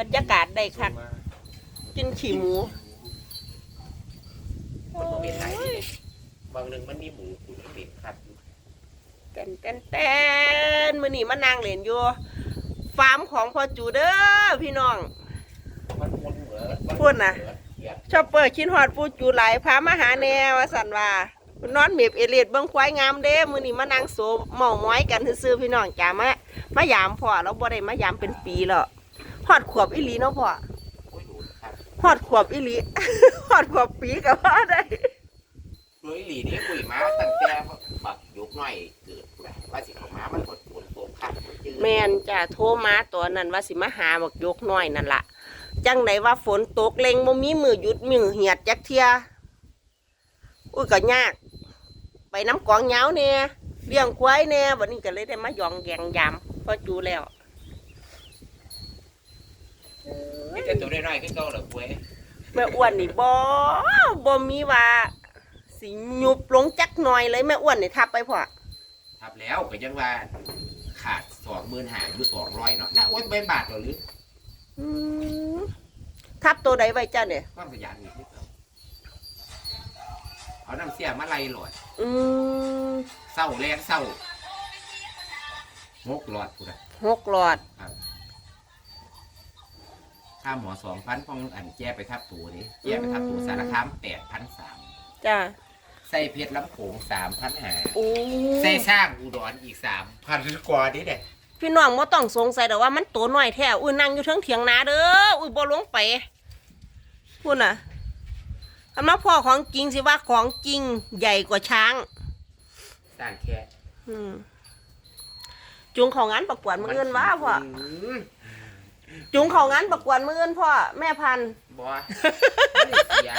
บรรยากาศได้คักกินขี่หมูมันบ่เป็นไรบางหนึงมันมีหมูคุณเป็นครับอยู่เต้นเต้นเต้นมือนี่มานั่งเล่นอยู่ ฟาร์มของพ่อจูเด้อพี่น้อง มันมันเหมือนมัพูดน่ะ เหมือเกียดชอบเปิดคินฮอดปูจูหลายพามาหาแนวว่าสันว่า นอนเมียบเอเลียดเบิ่งควายงามเด้มือนี่มานั่งโซเมาม้อยกันซื่อๆพี่น้องจ้ามามายามพ่อเราบ่ได้มายามเป็นปีแล้ว ฮอดขวบอีหลีเนาะพ่อโอ้ยดูครับฮอดขวบอีหลีฮอดขวบปีก็ว่าได้โดยหลีนี่คุยมาตั้งแต่บักยุกน้อยเกิดพุ่นน่ะว่าสิเขามามันปวดปวดโปกครับจืดแม่นจ้าโทรมาตัวนั้นว่าสิมาหาบักยกน้อยนั่นล่ะจังไหนว่าฝนตกเล็งบ่มีมือหยุดมือเหียดจักเทียอุ้ยก็ยาก ไปน้ำกองเหงาเนี่ยเลี้ยงควายเนี่ยวันนี้ก็เลยได้มายองแยงยามพอจูแล้ว นี่ แต่ตัวน้อยๆขึ้นเก่าเหรอคุยแม่อ้วนนี่บ่บ่มีว่าสิยุบลงจักหน่อยเลยแม่อ้วนนี่ทับไปพอทับแล้วก็ยังว่าขาดสองหมื่นหาอยู่สองร้อยเนาะน่าโอ๊ยเป็นบาทเหรอหรืออืมทับตัวใดไว้จ้าเนี่ยความขยันอีกนิดเดียวเอาน้ำเสียมาไล่หลอดอืมเศร้าแรงเศร้าหกหลอดกูนะหกหลอดค่าหมอสองพันของอันแก้ไปทับตัวนี่แก้ไปทับตัวสารคามแปดพันสามจ้าใส่เพชรลำโขงสามพันหาโอ้ใส่สร้างอุดรอีกสามพันกว่านี่เด็กพี่น้องบ่ต้องสงสัยแต่ว่ามันตัวน้อยแท้อุ้ยนั่งอยู่เทิงเถียงนาเด้ออุ้ยบ่ลงไปพูดน่ะคำนับพ่อของจริงสิว่าของจริงใหญ่กว่าช้าง สร้างแค่อืมจุงของงานประกวดมือเงินว่าพ่อม จุงของงานประกวดมือเงินพ่อแม่พันธุ์บัวไม่ได้เสีย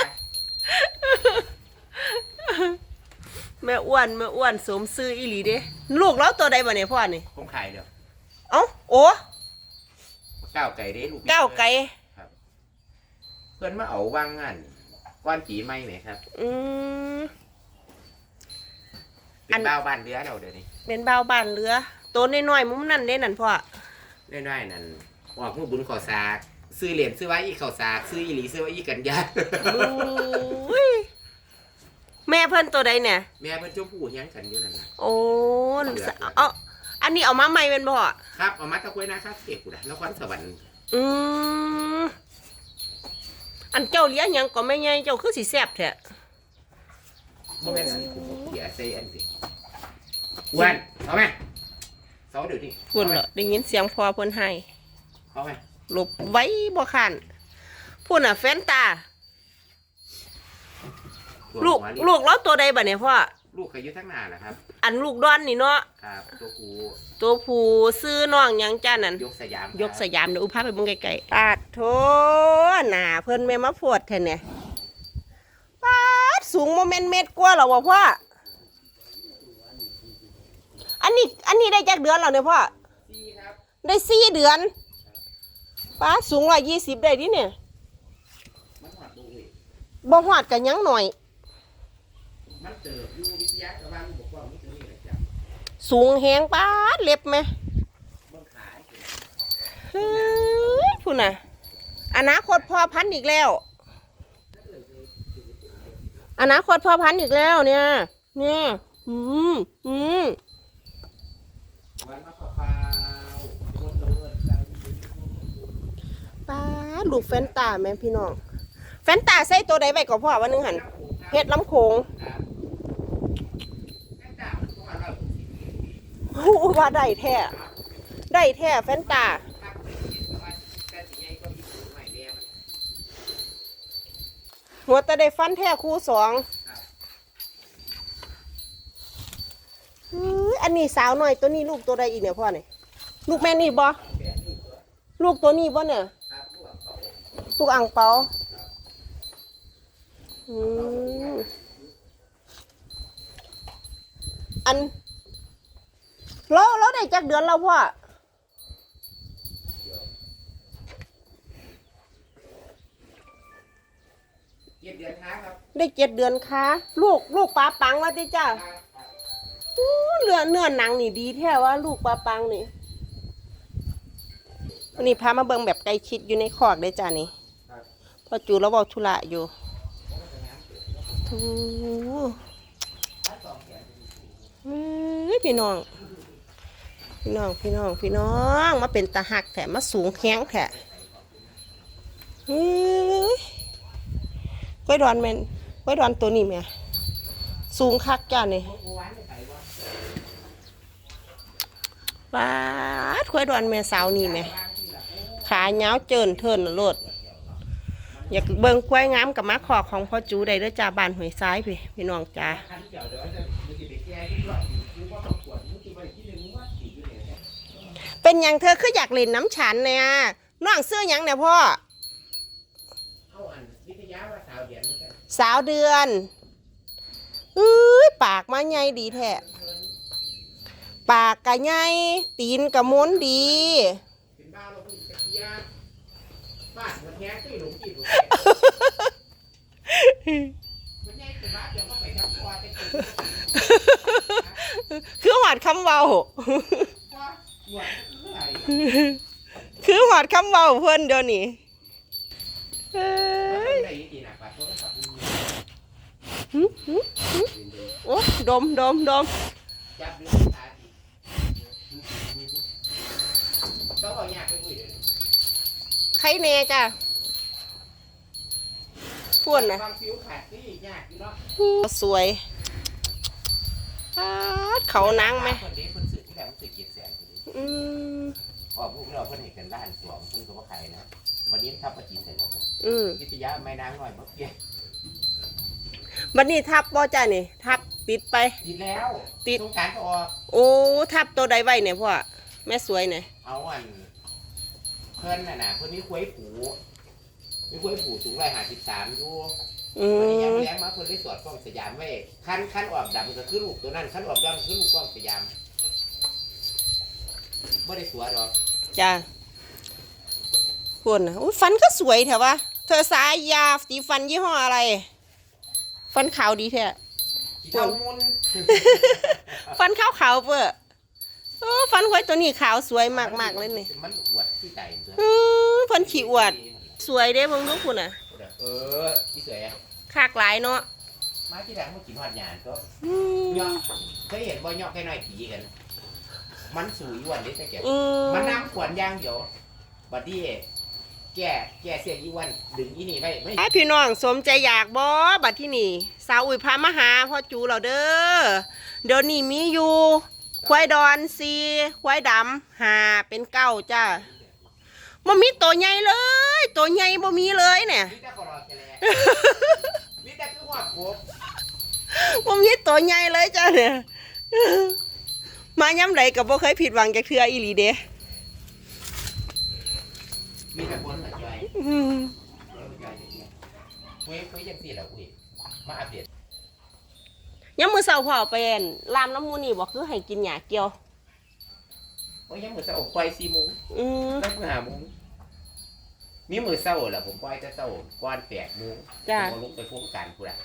แม่อ้วนแม่อ้วนสมซื้ออีหลีเด้ลูกแล้วตัวใดบ่เนี่ยพ่อนี่คงขายเดี๋ยวเอ้าโอ้ก้าวไก่ได้ลูกก้าวไก่เพื่อนมาเอาวางงานก้อนจีไม่ไหมครับ อืมเป็อันน บ้าวบ้านเรือเราเดี๋ยวนี้เป็นบ่าวบ้านเรือตัวน้อยๆมุมนั่นเด้นั่นพ่อน้อยๆนั่น ออกมือบุญขอสากซื้อเหรียญซื้อไว้อีกขอสากซื้ออีหลีซื้อไว้อีกันยาอุ้ยแม่เพิ่นตัวใดเนี่ย แม่เพิ่นชมพู่ยังกันอยู่นั่นน่ะโอ้เอาอันนี้เอามาใหม่เป็นบ่ครับเอามาตะกล้วยนะครับเก็บกูนะนครสวรรค์อืมอันเจ้าเลี้ยงหยังก็ไม่ใหญ่เจ้าคือสิแซ่บแท้บ่แม่นอันกูบ่เสียใส่อันสิอ้วนเอาไหมเสาเดี๋ยวนี้พุ่นเหรอได้ยินเสียงพอเพิ่นให้ เอาไหมหลบไว้บ่คันพุ่นน่ะแฟนตา ลูกหัวลูกแล้วตัวใดบัดเนี่ยพ่อ ลูกเขาอยู่ทั้งหน้าแหละครับ อันลูกดอนนี่เนาะ ครับตัวกูตัวผู้ซื้อน้องหยังจ้านั่น ยกสยามยกสยามเดี๋ยวอุพาไปเบิ่งไกลๆปาดโถหน้าเพิ่นแม่มาโพดแท้เนี่ยปาดสูงโมเมนเม็ดกว่าเหรอวะพ่อ อันนี้อันนี้ได้จักเดือนแล้วเนี่ยพ่อสี่ครับ ได้สี่เดือน ป้าสูงร้อยยี่สิบได้ดิเนี่ยมันหอดดูเลยบ่หอดกันยังหน่อย มันเติบอยู่วิทยากระวังบอกว่ามันจะนี่แหละจ้ะสูงแหงป้าดเล็บไหมเบิ่งขายเฮ้ยพูดน่ะ อนาคตพ่อพันธุ์อีกแล้ว อนาคตพ่อพันธุ์อีกแล้วเนี่ย เนี่ย อืมอืม วันมะพร้าวคนโดนใจ ป้าด ลูกแฟนตาแม่พี่น้อง แฟนตาใส่ตัวใดไปก็พ่อวันหนึงหันเฮ็ดลำโขงโอ้ว่าได้แท้ได้แท้แฟนตาหัวแต่ได้ฟันแท้คู่สองอันนี้สาวหน่อยตัวนี้ลูกตัวใดอีกเนี่ยพ่อเนี่ยลูกแม่นี่บ่แม่นี่ตัวลูกตัวนี้บ่เนี่ย ครับพวกเขา ลูกอ่างเปาอืมอันเราเราได้จากเดือนแล้วพ่อเย็ดเดือนค้าครับ ได้เจ็ดเดือนค่ะลูกลูกปลาปังว่าติจ้าครับอู้เนื้อเนื้อหนังนี่ดีแท้ว่าลูกปลาปังนี่วันนี้พามาเบิ่งแบบใกล้ชิดอยู่ในคอกเลยจ้านี่ ครับพอจูแล้วเว้าธุระอยู่ทูเฮ้พี่น้อง พี่น้อง พี่น้อง พี่น้อง มาเป็นตาหักแถมมาสูงแข้งแถะเฮ้ยกล้วยดอนแมนกล้วยดอนตัวนี้แม่สูงคักจ้านี่ปาดกล้วยดอนแม่สาวนี่แม่ขาเงาเจินเทินน่ะโลด อยากเบิ่งกล้วยงามกับมะขอกของพ่อจูได้เด้อจ้าบ้านหวยซ้ายพี่พี่น้องจ้าเดียวเดี๋ยวจะมันอย่างเธอคืออยากเล่นน้ำฉันเนี่ยน้องซื้อยังเนี่ยพ่อเอาอันวิทยาว่าสาวเดือนอื้อปากมาใหญ่ดีแท้ปากกะใหญ่ตีนกะม้นดี คือหอดคำเว้าว่าคือหอดคำเว้าเพิ่นเดี๋ยวนี้เดินอะปะโทรศัพท์มันมีหึหึโอ้ดมดมดมใครแน่จ้ะ พูดนะความผิวขาดนี่ยากอยู่เนาะสวยเขานางไหมคนนี้คนสื่อที่แล้วมันสื่อเกียรติแสนคนนี้อืมพอพวกเราเพิ่นเห็นกันล้านสวมเพิ่นก็ว่าใครนะวันนี้ทับประจีนใส่หมดอืมกิตยาไม่นางหน่อยเมื่อกี้บัดนี้ทับบ่จ้านี่ ทับติดไป ติดแล้ว ติดสงการก็ออกโอ้ทับตัวใดไว้เนี่ยพ่อแม่สวยเนี่ยเอาอันเพิ่นน่ะนะเพิ่นมีควยผู มีควยผูสูงร้อยห้าสิบสามอยู่อืวันนี้ยังมเลี้ยงมาเพิ่นได้สอดกล้องสยามไว้ขั้นขั้นออกดำก็คือลูกตัวนั้นขั้นออกดำคือลูกกล้องสยามไม่ได้สวยหรอกจ้าพูดนะอุ้ยฟันก็สวยแถววะเธอสายยาสีฟันยี่ห้ออะไร ฟันขาวดีแท้สีเทามุนฟันขาวขาวๆเปื้อโอ้ฟันควายตัวนี้ขาวสวยมากๆเลยนี่มันอวดที่ใจเสืออือเพันขี้อวด สวยเด้เพิ่งรู้คุณอะ เออที่สวยอะคากหลายเนาะมาที่หลังมากินหอดหยานก็อืมยอกเคยเห็นบ่ยอกแค่น้อยผีกัน มันสูยวันนี้แต่แกอืมมันน้ำขวานอย่างเดียวบัดนี้แก่แก่เสียอีวันดึงอีนี่ไว้ไม่ไอพี่น้องสมใจอยากบ่บัดที่นี่ สาวอุ้ยพามาหาพ่อจูเราเด้อ เดี๋ยวนี้มีอยู่ ควายดอนซีควายดำหาเป็นเก้าจ้าบ่มีตัวใหญ่เลย ตัวใหญ่บ่มีเลยเนี่ยนี่แต่ขอรอแค่แลนี่แต่คือหัวโขบบ่มีตัวใหญ่เลยจ้าเนี่ยมาย้ำใดก็บ่เคยผิดหวังจากเทื่ออีหลีเด้มีแต่คนหน่อยย่อยอืมย่อยอย่างเงี้ยคุยคุยยังสี่แล้วอุ้ยมาอัปเดตยามมื้อเช้าพ่อไปอั่นลามน้ำมูนี่บ่คือให้กินหญ้าเกี่ยวโอ้ยยังมือเศร้าปล่อยสี่โมงอืมตั้งห้าโมง มีมือเศร้าแหละผมปล่อยแต่เศร้าก่อนแปดโมงจ้าผมลงไปโครงการกูละ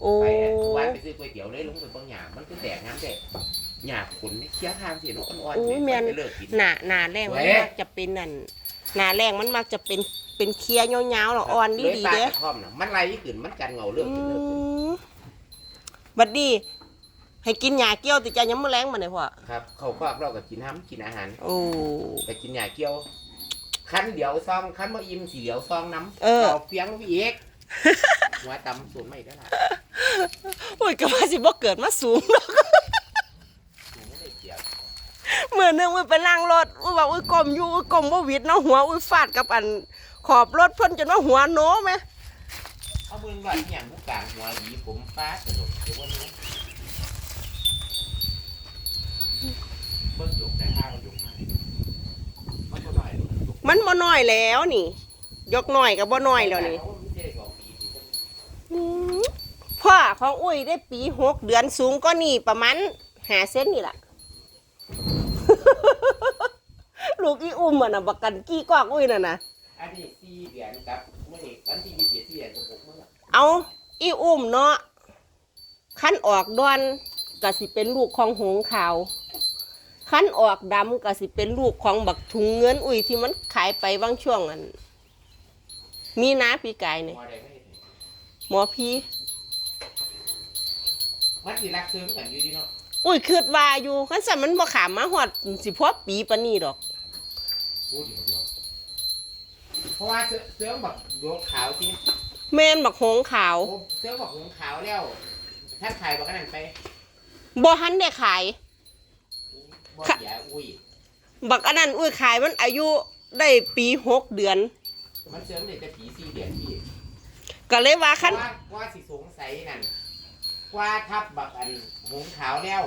โอ้ ไปอะทุกวันไปซื้อก๋วยเตี๋ยวเลยลงไปเบางอย่างมันคือแตกน้ำแตกหยาบขนนี่เคี้ยวทางสิเนาะอ่อนๆโอ้ยแม่น ไปเลิกกิน หน้าหน้าแรงมันเว้ย มักจะเป็นนั่นหน้าแรงมันมักจะเป็นเป็นเคลียร์ยาวๆหรออ่อนดีเลยดีปลาเด้กระท่อมน่ะมันไรขึ้นมันกันเงาเลิกอืกินเลิกกินมบัดดี ให้กินหญ้าเกี่ยวติจ้ายังมื้อแรงมาได้พ่อครับ เขาครอบเราก็กินห้ำกินอาหารโอ้ แต่กินหยาเกี้ยว คันเดียวซองคันมาอิ่มสีเดียวซองน้ำเออาเฟียงพี่เอกหัวตำสูนไม่ได้ละโอ้ยก็ว่าสิบ่เกิดมาสูงดอกสูนไม่ได้เกี่ยวมื้อหนึงอุ้ยไปล้างรถอุ้ยว่าอุ้ยก้มอยู่อุ้ยก้มบ่หวิดเนาะหัวอุ้ยฟาดกับอันขอบรถเพิ่นจนว่าหัวโนแม่เอามือหลอดอหย่างผู้กลางหัวหยีผมฟ้ากระโดดเดี๋ยววันนี้เบิ้งยกแต่ข้าวยกให้มันก็หน่อยลูกยก มันบ่น้อยแล้วนี่ ยกน้อยก็บ่น้อยแล้วนี่พ่อของอุ้ยได้ปีหกเดือนสูงก็นี่ประมาณหาเซนนี่แหละลูกอีอุ้มอะนะบักกันกี้กอกอุ้ยน่ะนะอันนี้สี่เดือนกับเมื่อนี้วันที่ยี่สิบเจ็ดสี่เดือนกับหกเมื่อเอาอีอุ้มเนาะขั้นออกดอนก็สิเป็นลูกของหงขาว คันออกดำก็สิเป็นลูกของบักถุงเงินอุ้ยที่มันขายไปบางช่วงอัน มีนาปีกายเนี่ยมอได้ไม่เห็นหมอพีมันสิรักเสริมกันอยู่ดีเนาะอุ้ยคิดว่าอยู่คันสันมันบ่ขามมาฮอดสิพอปีปานนี้ดอกพูดเดี๋ยวเดียวเพราะว่าเสื้อเสื้อแบบโยกขาวจริงแม่นบักหงขาวโอ้เสื้อแบบหงขาวแล้วท่านขายบอกกันนั่นไปบ่ทันได้ขาย บ่เสียอุ้ย บักอันนั้นอุ้ยขายมันอายุได้ปีหกเดือน มันเสริมเด็กแต่ผีสี่เดือนพี่ก็เลยว่าเพคันราะว่าว่าสิสงสัยนั่นว่าทับแบบอันหงขาวแล้ว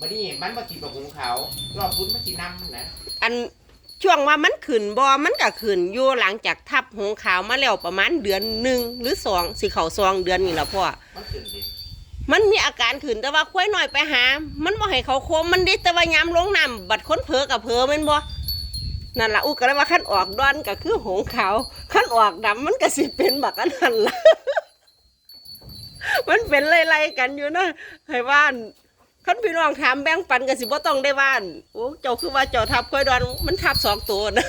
บัดนี้มันมากินแบบหงขาวรอบพุ้นมันสินำนะอันช่วงว่ามันขึ้นบ่มันก็ขึ้นอยู่หลังจากทับหงขาวมาแล้วประมาณเดือนหนึ่งหรือสองสิเข้าสองเดือนนี่ล่ะพ่อมันขึ้นดิ มันมีอาการขึ้นแต่ว่าควายหน้อยไปหา มันบ่ให้เขาโคมมันดิแต่ว่ายามลงน้ำบัดค้นเผลอกับเผลอแม่นบ่นั่นละอุกก็เลยว่าขั้นออกดอนก็คือหงขาวขั้นออกดำมันก็สิเป็นบักอันนั้นล่ะมันเป็นไล่ๆกันอยู่นะให้ว่านคันพี่น้องถามแบ่งปันก็สิบ่ต้องได้ว่านโอ้เจ้าคือว่าเจ้าทับควายดอนมันทับสองตัวนะ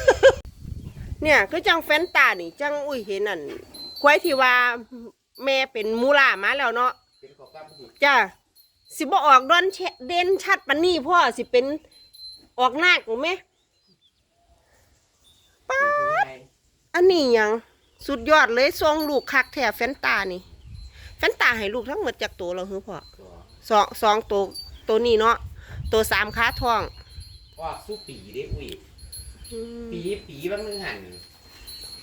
เนี่ยคือจังแฟนตานี่จังอุ้ยเห็นนั่นควายที่ว่าแม่เป็นมูล่ามาแล้วเนาะ เป็นขอกล้ามหูจ้าสิบ่ออกดอนแชะเด่นชัดปันนี่พ่อสิเป็นออกหน้ากูไหมป้าอันนี้หยังสุดยอดเลยทรงลูกคักแท้แฟนตานี่ แฟนตาให้ลูกทั้งหมดจากตัวเราคือพ่อสองสองตัวตัวนี้เนาะตัวสามขาทองว่าสู้ปีเด้อุ้ยปีปีบางนึงหัน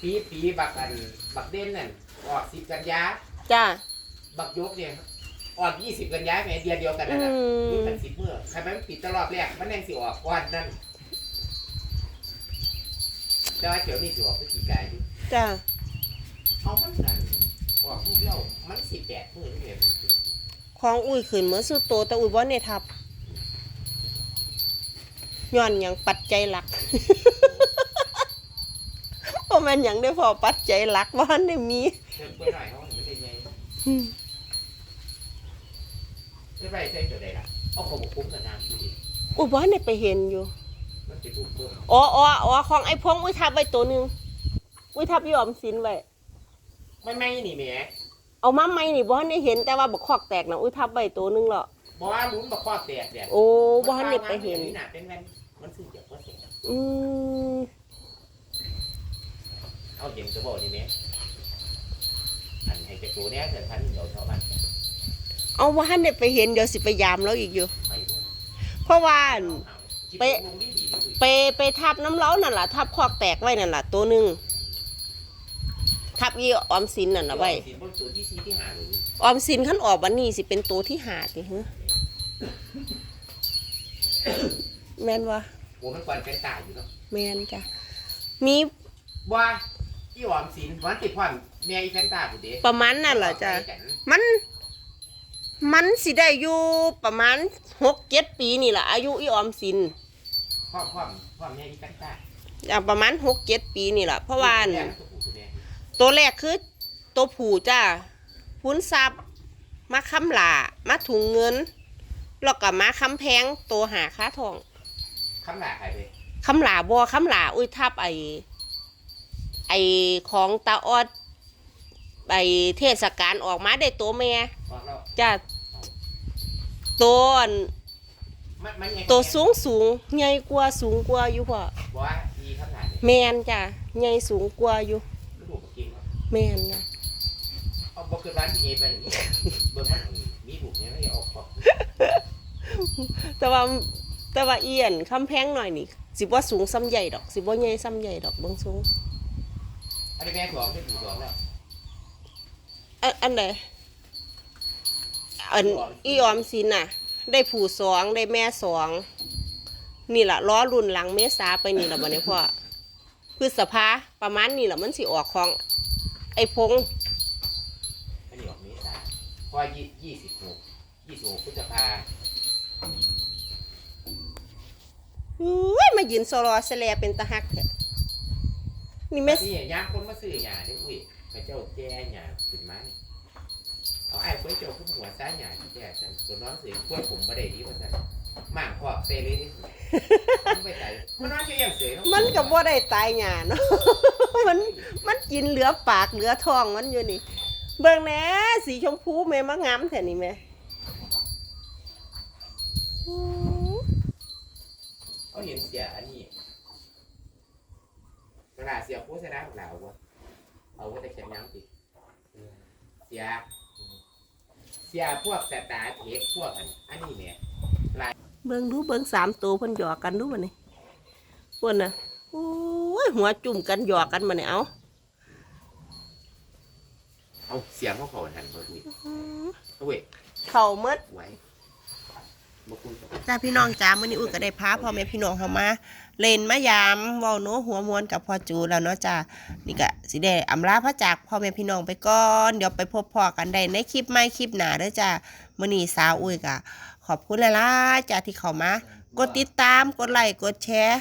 ปีปีบักอัน บักเด่นนั่นออกสิบกันยาจ้า บักยกเนี่ยออกยี่สิบกันยาแม่เดียวเดียวกันนั่นน่ะอืมยุ่กันสิบเมื่อใครมันปิดตลอดแรกมันแน่งสิออกวันนั่นแต่ว่าเดี๋ยวนี้สิออกพฤศจิกายนอยู่จ้าเอามันนั่นออกเดียวมันสิบแปดมื่อเนี่ยมันขึ้นของอุ้ยขืนเหมือนสุดโตแต่อุ้ยบ่ในทับย้อนหยังปัจจัยหลักเพราะมันหยังได้พอปัจจัยหลักว่าอันได้มีเพิ่มไปหน่อยเขาไม่ได้ไง อืม เพิ่มไปใส่ตัวใดล่ะเอาของบุกคุ้มกับน้ำดูดิอุ้ยบ่ได้ไปเห็นอยู่ มันเป็นรูปเพิ่มอ๋ออ๋ออ๋อของไอ้พงอุ้ยทับไว้ตัวหนึ่งอุ้ยทับยอมสินไว้ไม่ไม่นี่แหม่เอามาไหมนี่บ่ทันได้เห็นแต่ว่าบักคอกแตกนะอุ้ยทับไว้ตัวหนึงแล้วบอกว่าลุ้นบักข้อแตกเนี่ยโอ้บ่ทันได้ไปเห็นน่ะเป็นแว่นมันซื้อจากว่าเสียอืมเอาเย็นจะบอกนี่ไหมอันให้จะกูเนี่ยเกิดพันเดี๋ยวชาวบ้าน เอาบ่ทันได้ไปเห็นเดี๋ยวสิไปยามแล้วอีกอยู่ไปด้วยเพราะว่าอั่นไปไปไปไปทับน้ำเล้านั่นล่ะทับคอกแตกไว้นั่นล่ะตัวหนึงทับอีออมสินนั่นน่ะไว้สินบนตัวที่ซีที่หาหรือออมสินคันออกวันนี้สิเป็นตัวที่หาติฮะแม่นวะโอ้มันก่อนเป็นตายอยู่เนาะแม่นจ้ะมีว่าอีหวามสินวันติดความแม่อีแฟนตาผู้เด็กประมาณนั่นล่ะจ้ะมัน มันสิได้อยู่ประมาณหกเจ็ดปีนี่แหละอายุอีออมสินความความความแม่อีแฟนตาอะประมาณหกเจ็ดปีนี่แหละเพราะว่าแม่อั่นตัวผู้ตัวแม่ตัวแรกคือตัวผูจ้าพุ้นซับมาค้ำหลามาถุงเงิน แล้วก็มาค้ำแพงตัวหาค้าทองคำหลาใครไปค้ำหลาบัวค้ำหลาอุ้ยทับไอไอของตาออดไอเทศกาลออกมาได้ตัวแม่ บอกเราจ้า ตัวอั่นมันมันยังตัวสูงสูงใหญ่กว่าสูงกว่าอยู่พ่อบอกว่าอีคำหลาเนี่ยแมนจ้ะใหญ่สูงกว่าอยู่ลูกกินเนาะแมนนะเอาบอกคือร้านเอเป็นเบอร์มันมีถูกเนี่ยไม่ได้ออกบอกแต่ว่าแต่ว่าเอียนคำแพงหน่อยนี่สิบ่สูงซ้ำใหญ่ดอก สิบ่ใหญ่ซ้ำใหญ่ดอกเบางสูงอันนี้แม่สองไม่ถูกสองแล้วอันอันใด อันอีออมสินน่ะ ได้ผู้สองได้แม่สองนี่ล่ะล้อรุ่นหลังเมษาไปนี่ล่ะบ่เนี่ยพ่อพฤษภาประมาณนี่ล่ะมันสิออกของ ไอ้พงอันนี้ออกเมษาพอยี่ยี่สิบหกยี่สิบหกพฤษภาอุ้ยมายืนโซลอแสแลเป็นตาฮักแท้นี่แม่นี่ย่างคนมาซื้อหยาเนี่ยอุ้ยพระเจ้าแก่หยาขึ้นมานี่ เอาไอ้พระเจ้าขึ้นหัวซ้ายหยาที่แก่ฉันตัวน้องซื้อกล้วยผมบ่ได้ดีว่าซั่นหมางขอบเซรีนี่มันไปไหนมันนอนอยู่อย่างเสยเนาะมันก็บ่ได้ตายหยาเนาะ มันมันกินเหลือปากเหลือท้องมันอยู่นี่ เบิ่งแหน่สีชมพูแม่มางามแท้นี่แม่อู้เขาเห็นเสียอันนี้เวลาเสียผู้ชนะของเราวะเอาว่าแต่เขียนยังติเสียเสียพวกสตาร์เทคพวกอันอันนี้เนี่ยเบิ่งดูเบิ่งสามตัวเพิ่นหยอกกันดูมันนี่พวกน่ะโอ้ยหัวจุ่มกันหยอกกันมาเนี่ยเอาเอาเสียงเขาเขาหันมาอุ้ยเอาเว้ยเข้าหมดไว้บ่คุยกับ จ้าพี่น้องจ้ามื้อนี้อุ้ยก็ได้พาพ่อแม่พี่น้องเข้ามา เล่นมายามว้าโนหัวมวนกับพ่อจูแล้วเนาะจ้านี่ก็สิได้อำลาพระจากพ่อแม่พี่น้องไปก่อนเดี๋ยวไปพบพ่อกันได้ในคลิปใหม่คลิปหนาเด้อจ้ามื้อนี้สาวอุ้ยก็ขอบคุณหลายๆจ้าที่เข้ามากดติดตามกดไลค์กดแชร์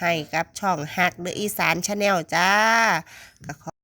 ให้กับช่องฮักเดอะอีสานชาแนลจ้าก็ขอ